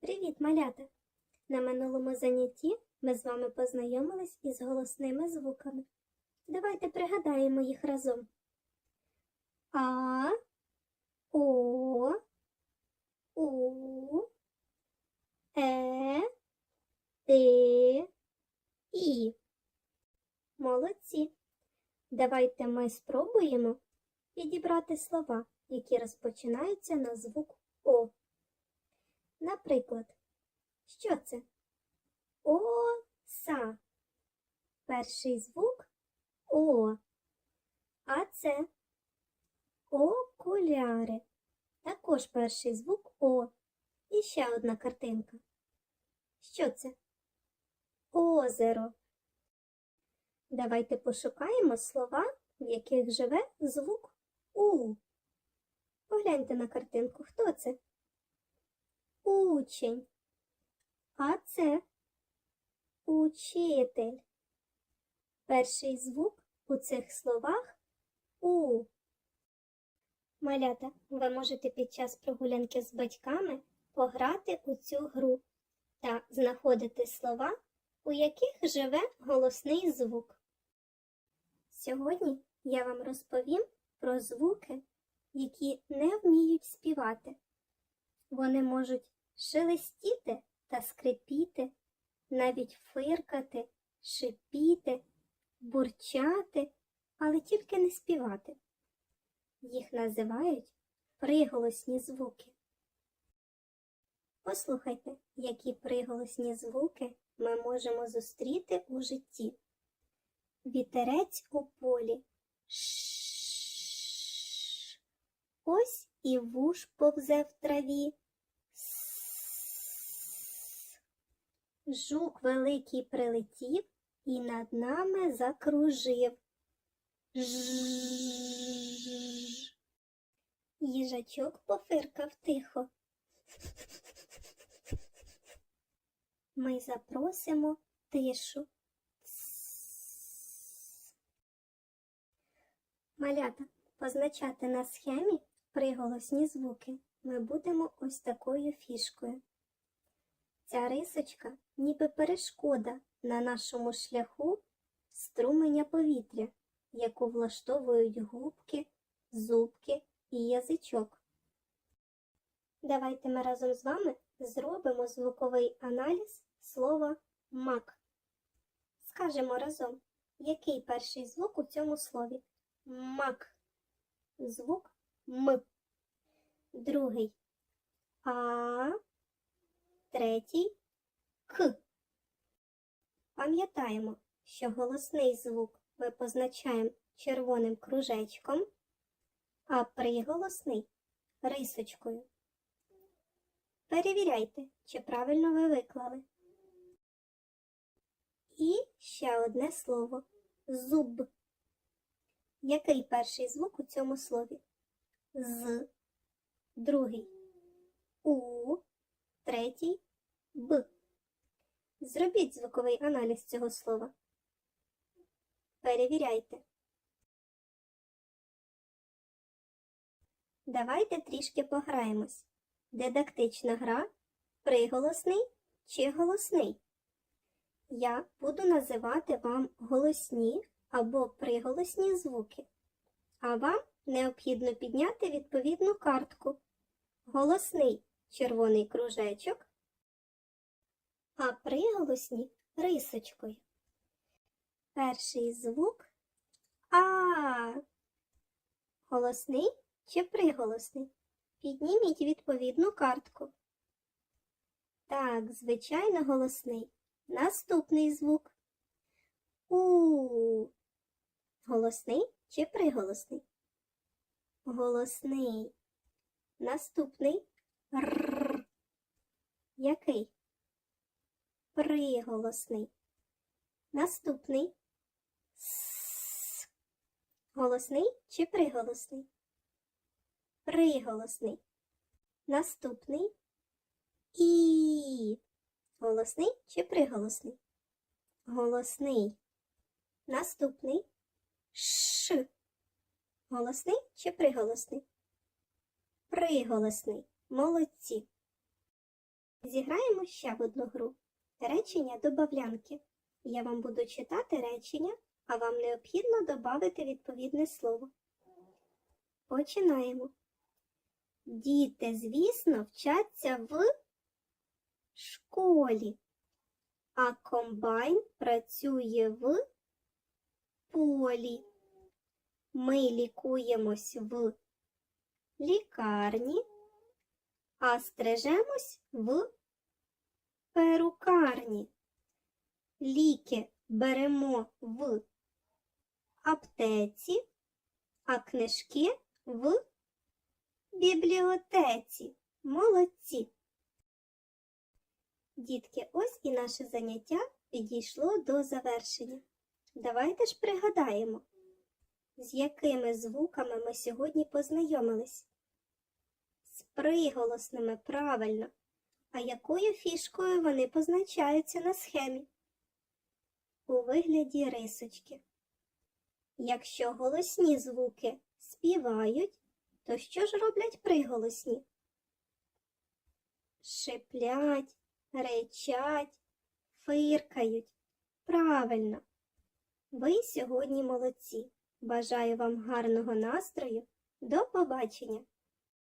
Привіт, малята! На минулому занятті ми з вами познайомились із голосними звуками. Давайте пригадаємо їх разом. А, О, У, Е, Т, І. Молодці! Давайте ми спробуємо підібрати слова, які розпочинаються на звук О. Наприклад, що це? Оса. Перший звук О. А це окуляри. Також перший звук О. І ще одна картинка. Що це? Озеро. Давайте пошукаємо слова, в яких живе звук У. Погляньте на картинку, хто це? Учень. А це учитель. Перший звук у цих словах У. Малята, ви можете під час прогулянки з батьками пограти у цю гру та знаходити слова, у яких живе голосний звук. Сьогодні я вам розповім про звуки, які не вміють співати. Вони можуть шелестіти та скрипіти, навіть фиркати, шипіти, бурчати, але тільки не співати. Їх називають приголосні звуки. Послухайте, які приголосні звуки ми можемо зустріти у житті. Вітерець у полі. Ш. Ось і вуш повзе в траві. С. Жук великий прилетів і над нами закружив. Ж. Їжачок пофиркав тихо. Ми запросимо тишу. Малята, позначати на схемі приголосні звуки ми будемо ось такою фішкою. Ця рисочка ніби перешкода на нашому шляху струменя повітря, яку влаштовують губки, зубки і язичок. Давайте ми разом з вами зробимо звуковий аналіз слова мак. Скажемо разом, який перший звук у цьому слові. Мак. Звук М. Другий А. Третій К. Пам'ятаємо, що голосний звук ми позначаємо червоним кружечком, а приголосний рисочкою. Перевіряйте, чи правильно ви виклали. І ще одне слово зуб. Який перший звук у цьому слові? З, другий У, третій Б. Зробіть звуковий аналіз цього слова. Перевіряйте. Давайте трішки пограємось. Дидактична гра приголосний чи голосний. Я буду називати вам голосні або приголосні звуки, а вам необхідно підняти відповідну картку. Голосний червоний кружечок, а приголосні рисочкою. Перший звук А. Голосний чи приголосний? Підніміть відповідну картку. Так, звичайно, голосний. Наступний звук. У. Голосний чи приголосний? Голосний. Наступний Р. Який? Приголосний. Наступний С. Голосний чи приголосний? Приголосний. Наступний І. Голосний чи приголосний? Голосний. Наступний Ш. Голосний чи приголосний? Приголосний. Молодці. Зіграємо ще в одну гру. Речення добавлянки. Я вам буду читати речення, а вам необхідно додати відповідне слово. Починаємо. Діти, звісно, вчаться в школі, а комбайн працює в полі. Ми лікуємось в лікарні, а стрижемось в перукарні. Ліки беремо в аптеці, а книжки в бібліотеці. Молодці! Дітки, ось і наше заняття підійшло до завершення. Давайте ж пригадаємо, з якими звуками ми сьогодні познайомились. З приголосними правильно. А якою фішкою вони позначаються на схемі? У вигляді рисочки. Якщо голосні звуки співають, то що ж роблять приголосні? Шиплять, речать, фиркають. Правильно. Ви сьогодні молодці. Бажаю вам гарного настрою. До побачення!